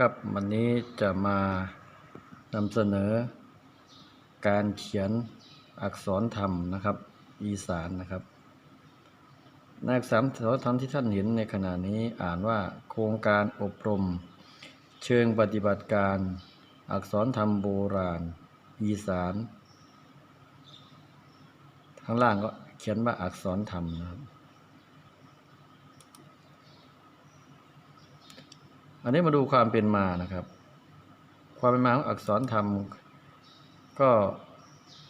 ครับวันนี้จะมานำเสนอ การเขียนอักษรธรรมนะครับ อีสานนะครับในอักษรธรรมที่ท่านเห็นในขณะนี้อ่านว่าโครงการอบรม เชิงปฏิบัติการอักษรธรรมโบราณ อีสาน ข้างล่างก็เขียนว่าอักษรธรรมนะครับ อันนี้มาดูความเป็นมานะครับ ความเป็นมาของอักษรธรรม ก็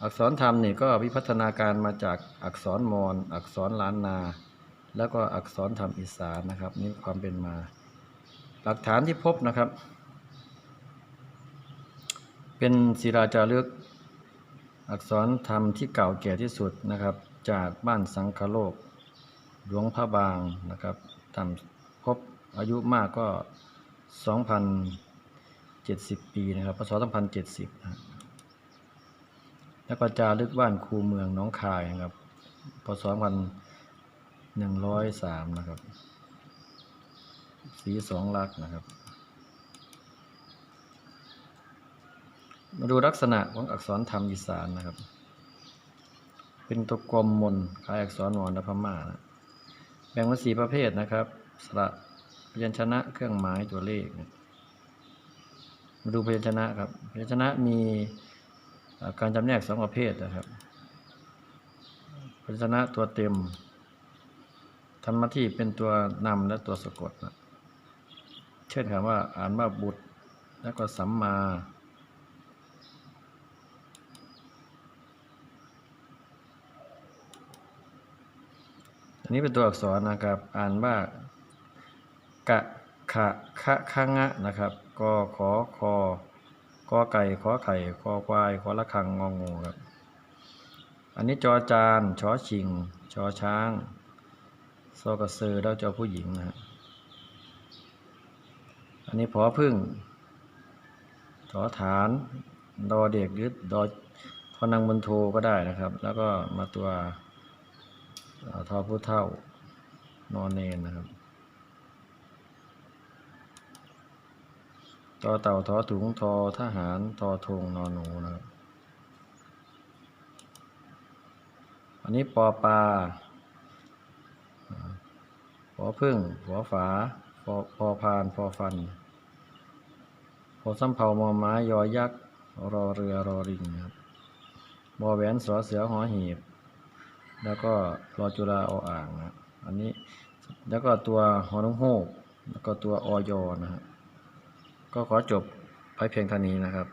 อักษรธรรมนี่ก็วิพัฒนาการมาจากอักษรมอญอักษรล้านนา แล้วก็อักษรธรรมอีสานนะครับ นี่ความเป็นมา หลักฐานที่พบนะครับ เป็นศิลาจารึกอักษรธรรมที่เก่าแก่ที่สุดนะครับ จากบ้านสังคโลกหลวงพระบางนะครับทำพบอายุมากก็ 2,070 ปีนะครับพศ2,070นะแล้วก็จารึกบ้านคูเมืองน้องคายนะครับพศ1,103นะครับ สีสองลักษณ์นะครับ มาดูลักษณะของอักษรธรรมอีสานนะครับ เป็นตัวกลมมนคล้ายอักษรมอญและพม่านะแบ่งเป็นสี่ประเภทนะครับสระ ยัญชนะเครื่องหมายตัวเลขนะมาดูพยัญชนะครับพยัญชนะมีการจำแนกสองประเภทนะครับพยัญชนะตัวเต็มทำหน้าที่เป็นตัวนำและตัวสะกดนะเช่นคำว่าอ่านว่าบุตร แล้วก็สัมมาอันนี้เป็นตัวอักษรนะครับ อ่านว่า กะขะคะคะงะนะครับกอขอคอกอไก่ขอไข่คอควายขอละคังงองูครับ อันนี้จอจานชอชิง ชอช้างโซกระเซอร์แล้วจอผู้หญิงนะฮะอันนี้พอพึ่งถอฐานดอเด็กหรือดอทอนังบนโทก็ได้นะครับ แล้วก็มาตัวทอผู้เท่านอนเนนนะครับ ต่อเต่าทอถุงทอทหารทอทงนอนหนูนะครับอันนี้ปอปลาอ่าปอพึ่งปอฝาปอพอพานพอฟันพอสำเภามอม้ายอยักษ์รอเรือรอริงครับบอแหวนสอเสือหอหีบ แล้วก็รอจุฬาออ่างนะอันนี้แล้วก็ตัวหอนุโฮกแล้วก็ตัวออยนะฮะ ก็ขอจบไปเพียงเท่านี้นะครับ